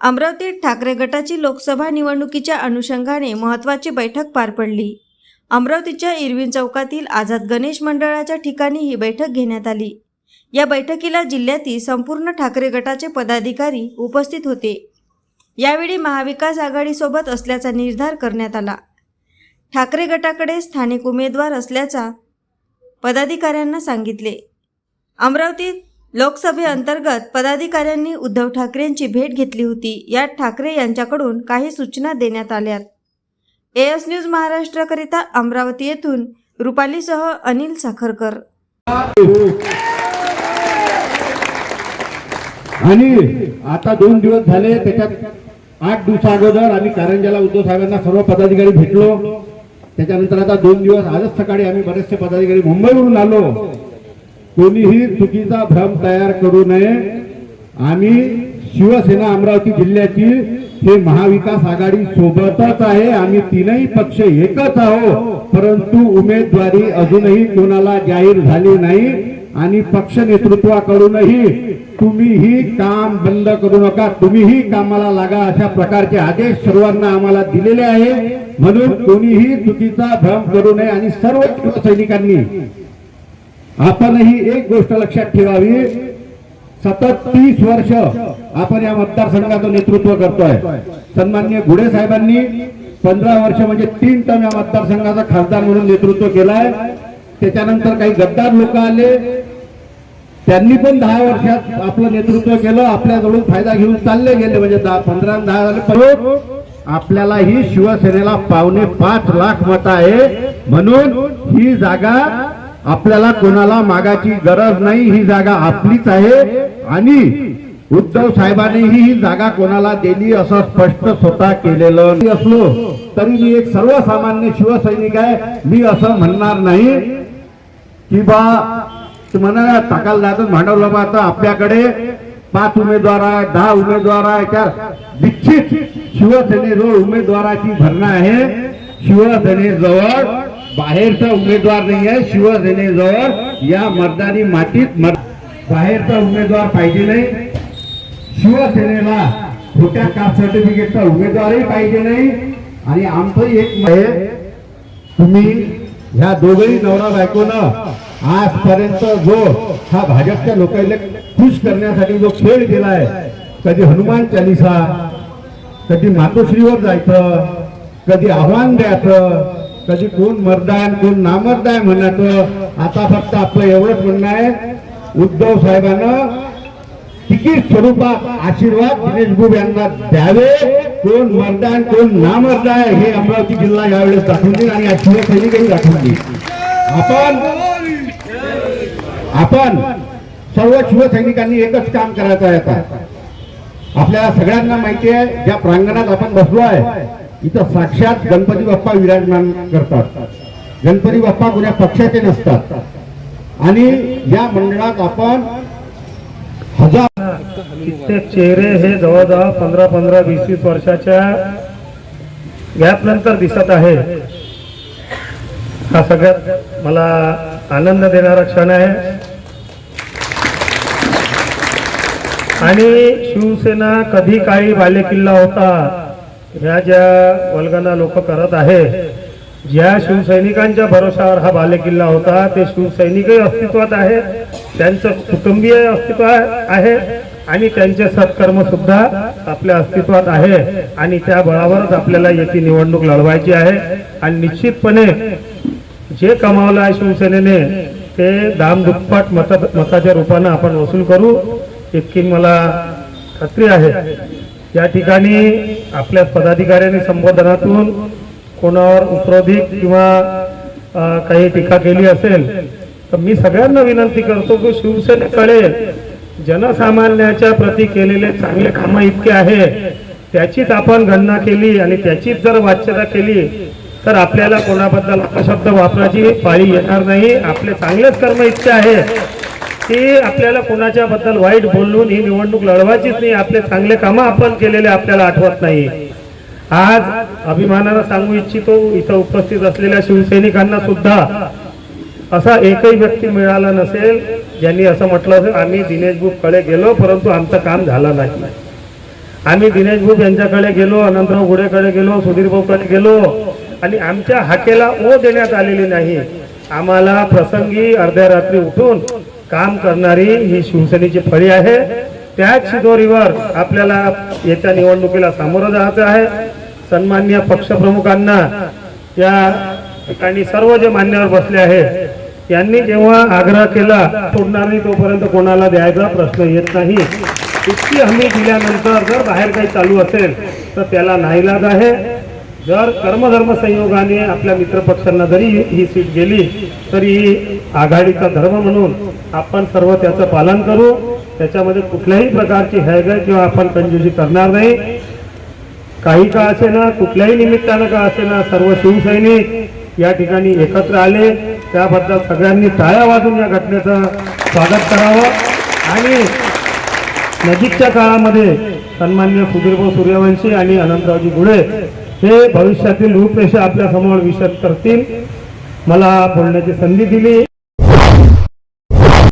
अमरावतीत ठाकरे गटाची लोकसभा निवडणुकीच्या अनुषंगाने महत्त्वाची बैठक पार पडली. अमरावतीच्या इरविन चौकातील आझाद गणेश मंडळाच्या ठिकाणी ही बैठक घेण्यात आली. या बैठकीला जिल्ह्यातील संपूर्ण ठाकरे गटाचे पदाधिकारी उपस्थित होते. यावेळी महाविकास आघाडीसोबत असल्याचा निर्धार करण्यात आला. ठाकरे गटाकडे स्थानिक उमेदवार असल्याचा पदाधिकाऱ्यांना सांगितले. अमरावतीत लोकसभेअंतर्गत पदाधिकाऱ्यांनी उद्धव ठाकरेंची भेट घेतली होती. यात ठाकरे यांच्याकडून काही सूचना देण्यात आल्यात. एएस न्यूज महाराष्ट्राकरिता अमरावती येथून रुपालीसह अनिल साखरकर. आणि आता दोन दिवस झाले त्याच्यात आठ दिवसा अगोदर आम्ही कारंजाला उद्धव साहेबांना सर्व पदाधिकारी भेटलो. त्याच्यानंतर आता दोन दिवस आजच सकाळी आम्ही बरेचसे पदाधिकारी मुंबईवरून आलो. कोणीही चुकीचा भ्रम तयार करू नये. आम्ही शिवसेना अमरावती जिल्ह्याची हे महाविकास आघाडी सोबतच आहे. आम्ही तीनही पक्ष एकच आहोत. परंतु उमेदवारी अजूनही कोणाला जाहीर झाली नाही आणि पक्ष नेतृत्वाकडूनही तुम्हीही काम बंद करू नका. तुम्हीही कामाला लागा अशा प्रकारचे आदेश सर्वांना आम्हाला दिलेले आहे. म्हणून कोणीही चुकीचा भ्रम करू नये आणि सर्व सैनिकांनी आपणही एक गोष्ट लक्षात ठेवावी. सतत तीस वर्ष आपण या मतदारसंघाचं नेतृत्व करतोय. सन्मान्य गुढे साहेबांनी पंधरा वर्ष म्हणजे तीन टर्म या मतदारसंघाचा खासदार म्हणून नेतृत्व केलाय. त्याच्यानंतर काही गद्दार लोक आले. त्यांनी पण दहा वर्षात आपलं नेतृत्व केलं. आपल्याजवळून फायदा घेऊन चालले गेले म्हणजे दहा पंधरा दहा झाले. आपल्याला ही शिवसेनेला पावणे पाच लाख मत आहे. म्हणून ही जागा आपल्याला कोणाला मागाची गरज नाही ही जागा आपलीच आहे. आणि उद्धव साहेबांनीही ही जागा कोणाला दिली असं स्पष्ट स्वतः केलेलं असलो तरी मी एक सर्वसामान्य शिवसैनिक आहे. मी असं म्हणणार नाही की बा तुम्हाला टाकाल जायचं भांडवलं बा आता आपल्याकडे पाच उमेदवार आहे दहा उमेदवार आहे त्या निश्चित शिवसेनेजवळ उमेदवाराची भरणा आहे. शिवसेनेजवळ बाहेरचा उमेदवार नाही आहे शिवसेनेजवळ या मतदानी मातीत बाहेरचा उमेदवार पाहिजे नाही. शिवसेनेला खोट्या कास्ट सर्टिफिकेटचा उमेदवारही पाहिजे नाही. आणि आमचं एक आहे तुम्ही ह्या दोघही नवरा बायकोनं आजपर्यंत जो हा भाजपच्या लोकांना खुश करण्यासाठी जो खेळ केलाय कधी हनुमान चालिसा कधी मातोश्रीवर जायचं कधी आव्हान द्यायचं कधी कोण मर्दाय कोण नामर्दाय म्हणायचं आता फक्त आपलं एवढंच म्हणणं आहे. उद्धव साहेबांना तिकीट स्वरूपात आशीर्वाद दिनेश गुब यांना द्यावे. कोण मर्दान कोण नामर्द आहे हे अमरावती जिल्हा यावेळेस दाखवून देईल आणि या शिवसैनिकही दाखवून देईल. आपण आपण सर्व शिवसैनिकांनी एकच काम करायचं आहे आता. आपल्याला सगळ्यांना माहिती आहे ज्या प्रांगणात आपण बसलो आहे इथं साक्षात गणपती बाप्पा विराजमान करतात. गणपती बाप्पा कुण्या पक्षाचे नसतात. आणि या मंडळात आपण हजार कित्येक चेहरे हे जवळजवळ पंधरा पंधरा वीस वीस वर्षाच्या गॅप नंतर दिसत आहे. हा सगळ्यात मला आनंद देणारा क्षण आहे. आणि शिवसेना कधी काही बालेकिल्ला होता? ह्या ज्या वल्गना लोक करत आहे ज्या शिवसैनिकांच्या भरोशावर हा बालेकिल्ला होता ते शिवसैनिकही अस्तित्वात आहे त्यांचं कुटुंबीय अस्तित्व आहे आणि त्यांचे सत्कर्म सुद्धा आपल्या अस्तित्वात आहे आणि त्या बळावरच आपल्याला याची निवडणूक लढवायची आहे. आणि निश्चितपणे जे कमावलं आहे शिवसेनेने ते दाम दुप्पट मत मताच्या रूपानं आपण वसूल करू. इतकी मला खात्री आहे. या ठिकाणी आपल्या पदाधिकाऱ्यांनी संबोधनातून कोणावर उपरोधिक किंवा काही टीका केली असेल तर मी सगळ्यांना विनंती करतो की शिवसेनेकडे जनसामान्याच्या प्रती केलेले चांगले कामं इतके आहे त्याचीच आपण गणना केली आणि त्याचीच जर वाच्यता केली तर आपल्याला कोणाबद्दल अपशब्द वापराची पाळी येणार नाही. आपले चांगलेच कर्म इतके आहे. की आपल्याला कोणाच्या बद्दल वाईट बोलून ही निवडणूक लढवायचीच नाही. आपले चांगले कामं आपण केलेले आपल्याला आठवत नाही. आज अभिमानानं सांगू इच्छितो इथं उपस्थित असलेल्या शिवसैनिकांना सुद्धा असा एकही व्यक्ती मिळाला नसेल ज्यांनी असं म्हटलं असेल आम्ही दिनेश गेलो परंतु आमचं काम झालं नाही. आम्ही दिनेश यांच्याकडे गेलो अनंतराव गुडेकडे गेलो सुधीर भाऊकडे गेलो आणि आमच्या हाकेला ओ देण्यात आलेली नाही. आम्हाला प्रसंगी अर्ध्या रात्री उठून काम करणारी ही शिवसेनेची फळी आहे. त्याच शिदोरीवर आपल्याला येत्या निवडणुकीला सामोरं जायचं आहे. सन्मान्य पक्षप्रमुखांना या ठिकाणी सर्व जे मान्यवर बसले आहेत यांनी जेव्हा आग्रह केला सोडणार नाही तोपर्यंत कोणाला द्यायचा प्रश्न येत नाही. इतकी हमी दिल्यानंतर जर बाहेर काही चालू असेल तर त्याला नाईलाज आहे. जर कर्मधर्म संयोगाने आपल्या मित्रपक्षांना जरी ही सीट गेली तरी आघाडीचा धर्म म्हणून आपण सर्व त्याचं पालन करू. त्याच्यामध्ये कुठल्याही प्रकारची हैगय किंवा आपण कंजुजी करणार नाही. काही का असेना कुठल्याही निमित्तानं का असेना सर्व शिवसैनिक या ठिकाणी एकत्र आले. त्याबद्दल सगळ्यांनी टाळ्या वाजून या घटनेचं स्वागत करावं. आणि नजीकच्या काळामध्ये सन्मान्य सुधीरभाऊ सूर्यवंशी आणि अनंतरावजी गुळे हे भविष्यातील रूपरेषा आपल्यासमोर करतील. मला बोलण्याची संधी दिली.